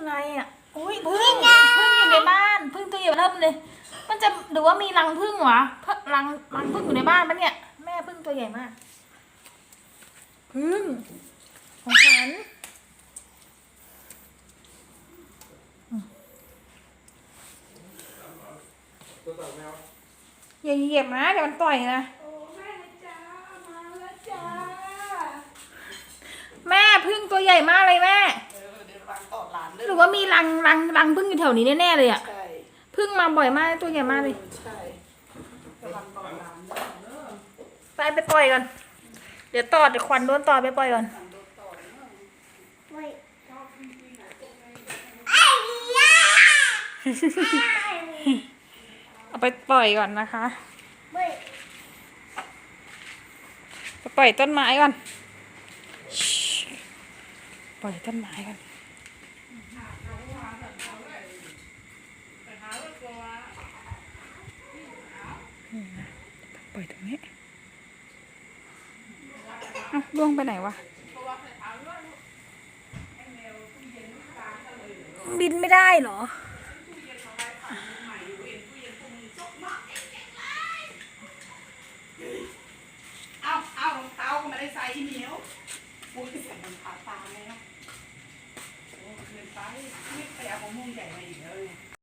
อะไรอะอุ้ยพึ่งพึ่งอยู่ในบ้านพึ่งตัวใหญ่เริ่มเลย มันจะหรือว่ามีรังพึ่งวะเพิ่งรังรังพึ่งอยู่ในบ้านปะเนี่ยแม่พึ่งตัวใหญ่มาก พึ่งของฉันตัวต่อแมวอย่าเหยียบนะเดี๋ยวมันต่อยนะโอ้แม่จ้ามาแล้วจ้าแม่พึ่งตัวใหญ่มากเลยแม่ ว่ามีรังรังรังพึ่งอยู่แถวนี้แน่ๆเลยอะใช่พึ่งมาบ่อยมากตัวใหญ่มากเลย ใช่รังต่อหลานเนอะเนอะไปไปปล่อยก่อน เดี๋ยวต่อเดี๋ยวควันโดนต่อไปปล่อยก่อนรังโดนต่อเนอะชอบจริงๆนะตรงนี้เอาไปปล่อยก่อนนะคะไปปล่อยต้นไม้ก่อนชิปล่อยต้นไม้ก่อนนี่นะ ปล่อยตรงนี้เอ้าล่วงไปไหนวะ บินไม่ได้เหรอ เอาเอารองเท้าก็ไม่ได้ใส่เหนียวปุ้ยใส่รองเท้าตามแล้ว ไปไม่ไปเอาของมุ่งใหญ่มาอีกเลย